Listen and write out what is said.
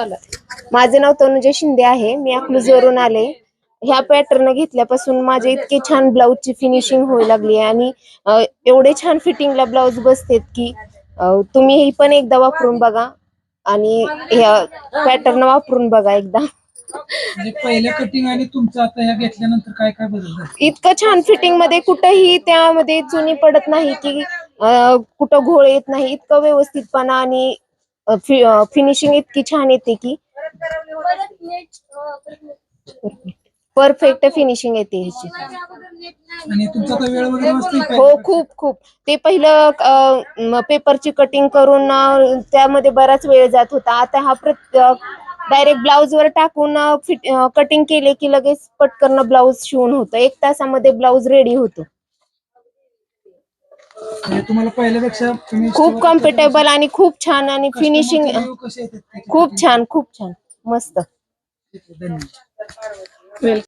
चालत. माझं नाव तनुजा शिंदे आहे. मी अकलूजवरून आले. ह्या पॅटर्न घेतल्यापासून माझे इतके छान ब्लाऊजची फिनिशिंग होऊ लागली आहे आणि अ, एवढे छान फिटिंगला ब्लाऊज बसतेत की अ, तुम्ही ही पण एकदा वापरून बघा आणि ह्या पॅटर्न वापरून बघा एकदा. म्हणजे कटिंग आणि तुमचं आता ह्या घेतल्यानंतर काय काय बदल झाले? इतकं छान फिटिंगमध्ये कुठंही त्यामध्ये चुनी पडत नाही की अ, कुठं घोळ येत नाही. इतकं व्यवस्थितपणा आणि फिनिशिंग इतकी छान येते की. परफेक्ट फिनिशिंग येते ह्याची हो खूप खूप. ते पहिलं पेपरची कटिंग करून त्यामध्ये बराच वेळ जात होता. आता हा डायरेक्ट ब्लाऊज वर टाकून कटिंग केले की लगेच पटकन ब्लाऊज शिवून होतं. एक तासामध्ये ब्लाऊज रेडी होतो. म्हणजे तुम्हाला पहिल्यापेक्षा तुम्ही खूप कम्फर्टेबल आणि खूप छान आणि फिनिशिंग कसे येतात त्याचे खूप छान खूप छान. मस्त. धन्यवाद. वेल